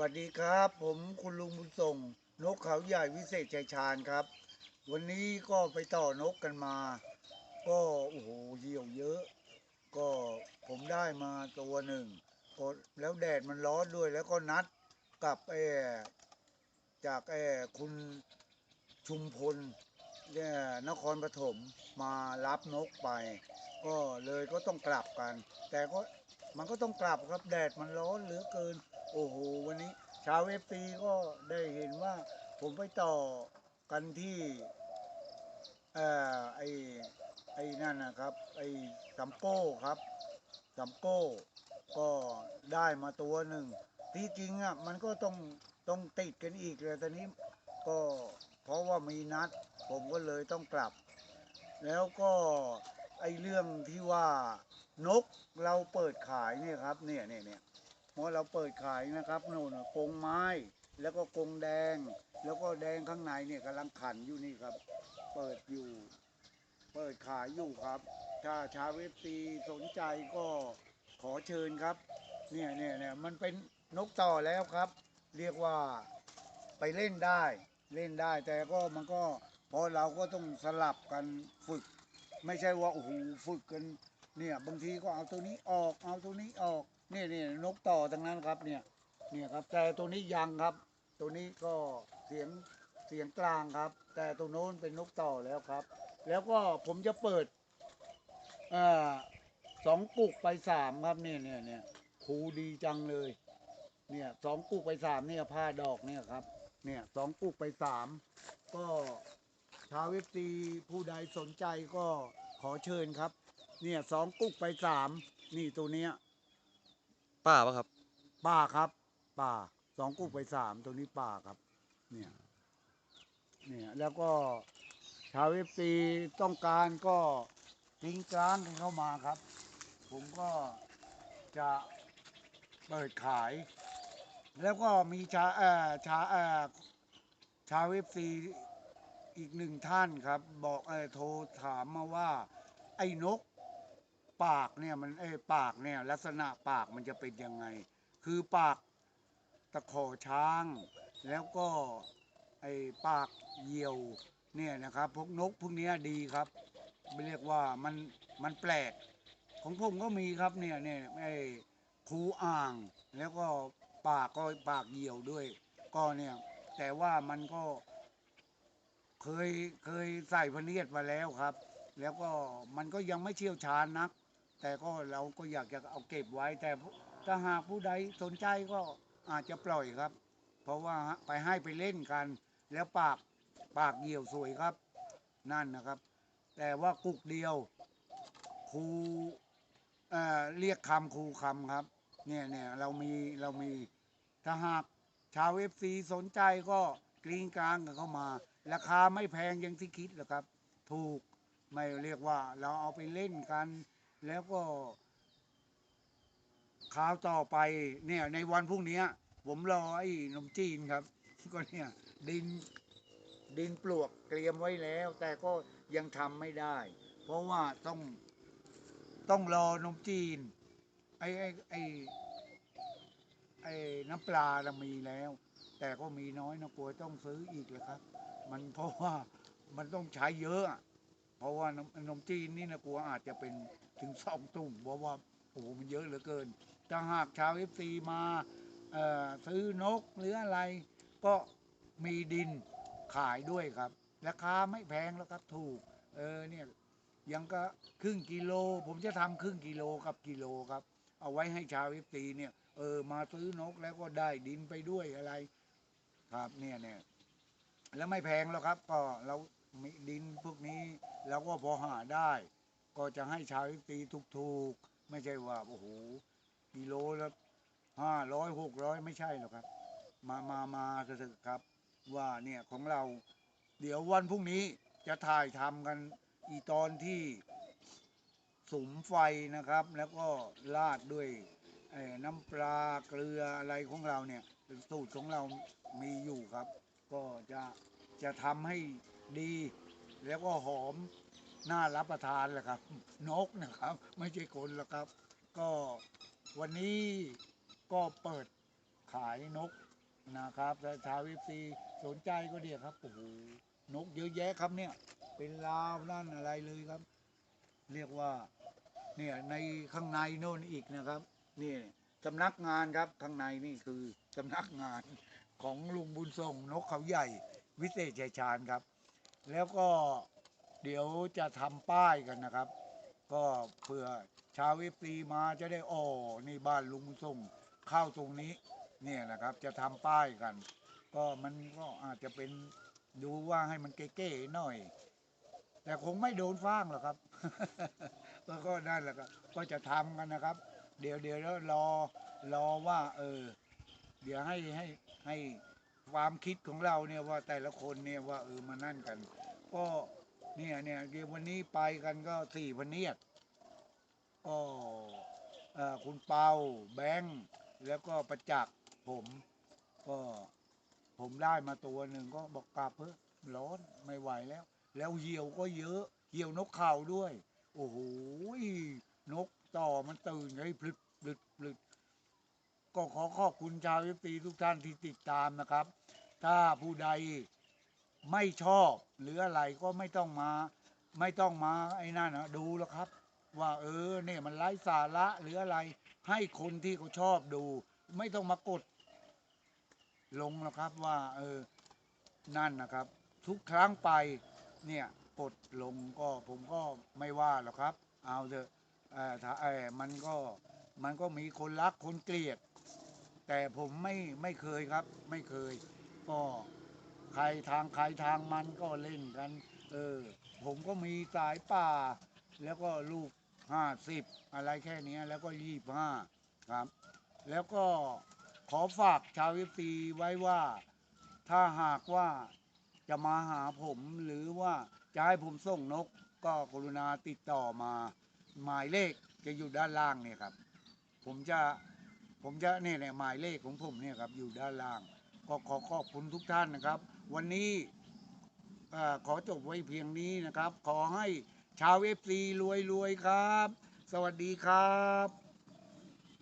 วัสดีครับ ผมคุณลุงบุญส่ง นกเขาใหญ่วิเศษชัยชาญครับ วันนี้ก็ไปต่อนกกันมา ก็โอ้โหเหี่ยวเยอะ ก็ผมได้มาตัวหนึ่งก็แล้วแดดมันร้อนด้วยแล้วก็นัดกับไอ้จากไอ้คุณชุมพลเนี่ยนครปฐมมารับนกไป ก็เลยก็ต้องกลับกัน แต่ก็มันก็ต้องกลับครับแดดมันร้อนเหลือเกิน โอ้โหวันนี้ชาวเอฟซีก็ได้เห็นว่า ผมไปต่อกันที่เอ่อไอ้ไอ้นั่นนะครับไอ้ซัมโก้ครับซัมโก้ก็ได้มาตัวหนึ่งที่จริงอะมันก็ต้องต้องติดกันอีกเลยตอนนี้ก็เพราะว่ามีนัด ผมก็เลยต้องกลับ แล้วก็ไอ้เรื่องที่ว่านกเราเปิดขายเนี่ยครับเนี่ยเนี่ยเนี่ย เมื่อเราเปิดขายนะครับโน่นกงไม้ แล้วก็กงแดง แล้วก็แดงข้างในเนี่ยกำลังขันอยู่นี่ครับ เปิดอยู่ เปิดขายอยู่ครับ ถ้าชาวเว็บซีสนใจก็ขอเชิญครับ เนี่ยเนี่ยเนี่ยมันเป็นนกต่อแล้วครับ เรียกว่าไปเล่นได้ เล่นได้ แต่ก็มันก็พอเราก็ต้องสลับกันฝึก ไม่ใช่ว่าโอ้โหฝึกกันเนี่ยบางทีก็เอาตัวนี้ออกเอาตัวนี้ออก นี่นี่นกต่อทั้งนั้นครับเนี่ยเนี่ยครับ แต่ตัวนี้ยังครับ ตัวนี้ก็เสียงเสียงกลางครับ แต่ตัวโน้นเป็นนกต่อแล้วครับ แล้วก็ผมจะเปิดอ่อสองกุกไปสามครับเนี่ยเนี่ยเนี่ยครูดีจังเลย เนี่ยสองกุกไปสามเนี่ยผ้าดอกเนี่ยครับ เนี่ยสองกุกไปสามก็ชาวเวฟซีผู้ใดสนใจก็ขอเชิญครับ เนี่ยสองกุกไปสามนี่ตัวเนี้ย ป้าปะครับ ป่าครับ ป่าสองกุกไปสามตัวนี้ป่าครับ เนี่ย เนี่ย แล้วก็ชาวเอฟซีต้องการก็ทิ้งกลางกันเข้ามาครับ ผมก็จะเปิดขาย แล้วก็มีชาเอ่อชาเอ่อชาวเอฟซีอีกหนึ่งท่านครับ บอกเออโทรถามมาว่า ไอ้นก ปากเนี่ยมันเอ้ยปากเนี่ยลักษณะปากมันจะเป็นยังไง คือปากตะขอช้าง แล้วก็ไอ้ปากเหยี่ยวเนี่ยนะครับพวกนกพวกนี้ดีครับไม่เรียกว่ามันมันแปลก ของผมก็มีครับเนี่ยเนี่ยไอ้คูอ่าง แล้วก็ปากก็ปากเหยี่ยวด้วย ก็เนี่ยแต่ว่ามันก็เคยเคยใส่พเนียดมาแล้วครับ แล้วก็มันก็ยังไม่เชี่ยวชาญนัก แต่ก็เราก็อยากจะเอาเก็บไว้ แต่ถ้าหากผู้ใดสนใจก็อาจจะปล่อยครับ เพราะว่าไปให้ไปเล่นกัน แล้วปากปากเหี่ยวสวยครับ นั่นนะครับ แต่ว่ากุกเดียวครูเอ่อเรียกคำครูคำครับ เนี่ยเนี่ยเรามีเรามีถ้าหากชาวเอฟซีสนใจก็กรีงกลางกันเข้ามา ราคาไม่แพงอย่างที่คิดหรอกครับ ถูกไม่เรียกว่าเราเอาไปเล่นกัน แล้วก็คราวต่อไปเนี่ยในวันพรุ่งนี้ ผมรอไอ้นมจีนครับ ก็เนี่ย ดินดินปลวกเตรียมไว้แล้ว แต่ก็ยังทำไม่ได้ เพราะว่าต้องต้องรอนมจีน ไอ้ไอ้ไอ้ไอ้น้ำปลาเรามีแล้ว แต่ก็มีน้อยนะกลัวต้องซื้ออีกเลยครับ มันเพราะว่ามันต้องใช้เยอะอะเพราะว่านมนมจีนนี่นะกลัวอาจจะเป็น ถึงสองตุ่มเพราะว่าโอ้โหมันเยอะเหลือเกินถ้าหากชาวเอฟซีมาซื้อนกหรืออะไร ก็มีดินขายด้วยครับ ราคาไม่แพงแล้วครับถูก เออเนี่ยยังก็ครึ่งกิโล ผมจะทำครึ่งกิโลกับกิโลครับ เอาไว้ให้ชาวเอฟซีเนี่ยเออมาซื้อนกแล้วก็ได้ดินไปด้วยอะไร ครับเนี่ยเนี่ยแล้วไม่แพงแล้วครับ ก็เรามีดินพวกนี้เราก็พอหาได้ ก็จะให้ชาวเอฟซีถูกๆ ไม่ใช่ว่า โอ้โหกิโลละห้าร้อยหกร้อยไม่ใช่หรอกครับ มามามาเถอะครับ ว่าเนี่ยของเรา เดี๋ยววันพรุ่งนี้จะถ่ายทำกันอีตอนที่สุมไฟนะครับ แล้วก็ราดด้วยน้ำปลาเกลืออะไรของเราเนี่ยสูตรของเรามีอยู่ครับ ก็จะจะทำให้ดีแล้วก็หอม น่ารับประทานแหละครับ นกนะครับ ไม่ใช่คนหรอกครับ ก็วันนี้ก็เปิดขายนกนะครับถ้าชาวเอฟซีสนใจก็เดียครับโอ้โหนกเยอะแยะครับเนี่ย เป็นลาวนั่นอะไรเลยครับ เรียกว่าเนี่ยในข้างในโน่นอีกนะครับ นี่สำนักงานครับข้างในนี่คือสำนักงานของลุงบุญส่งนกเขาใหญ่ วิเศษชัยชาญครับ แล้วก็ เดี๋ยวจะทำป้ายกันนะครับ ก็เพื่อชาวเอฟซีมาจะได้อ๋อนี่บ้านลุงบุญส่งเข้าตรงนี้เนี่ยนะครับจะทำป้ายกัน ก็มันก็อาจจะเป็นดูว่าให้มันเก๋ๆหน่อย แต่คงไม่โดนฟ้างหรอกครับ แล้วก็นั่นแหละครับก็จะทำกันนะครับ เดี๋ยวเดี๋ยวแล้วรอรอว่า เออ เดี๋ยวให้ให้ให้ความคิดของเราเนี่ยว่าแต่ละคนเนี่ยว่าเออมานั่นกัน ก็ เนี่ยเนี่ยเดี๋ยววันนี้ไปกันก็สี่พันเนียดก็คุณเปาแบงค์แล้วก็ประจักษ์ผมก็ผมได้มาตัวหนึ่งก็บอกกลับเพิ่ร้อนไม่ไหวแล้ว แล้วเหยี่ยวก็เยอะ เหยี่ยวนกเข่าด้วย โอ้โหนกต่อมันตื่นให้พลึดพลึดพลึดก็ขอขอบคุณชาวเอฟซีทุกท่านที่ติดตามนะครับ ถ้าผู้ใด ไม่ชอบหรืออะไรก็ไม่ต้องมา ไม่ต้องมาไอ้นั่นนะดูแล้วครับ ว่าเออเนี่ยมันไร้สาระหรืออะไร ให้คนที่เขาชอบดู ไม่ต้องมากด ลงนะครับว่า เออ นั่นนะครับ ทุกครั้งไปเนี่ยกดลงก็ผมก็ไม่ว่าหรอกครับ เอาเถอะเออถ้าเออมันก็มันก็มีคนรักคนเกลียด แต่ผมไม่ไม่เคยครับ ไม่เคย ก็ ใครทางใครทางมันก็เล่นกัน เออ ผมก็มีสายป่า แล้วก็ลูกห้าสิบอะไรแค่เนี้ยแล้วก็ยี่ห้าครับ แล้วก็ขอฝากชาววิตีไว้ว่า ถ้าหากว่าจะมาหาผมหรือว่าจะให้ผมส่งนกก็กรุณาติดต่อมา หมายเลขจะอยู่ด้านล่างเนี่ยครับ ผมจะผมจะเนี่ยเนี่ยหมายเลขของผมเนี่ยครับอยู่ด้านล่าง ก็ขอขอบคุณทุกท่านนะครับ วันนี้ขอจบไว้เพียงนี้นะครับ ขอให้ชาวเอฟซีรวยๆครับ สวัสดีครับ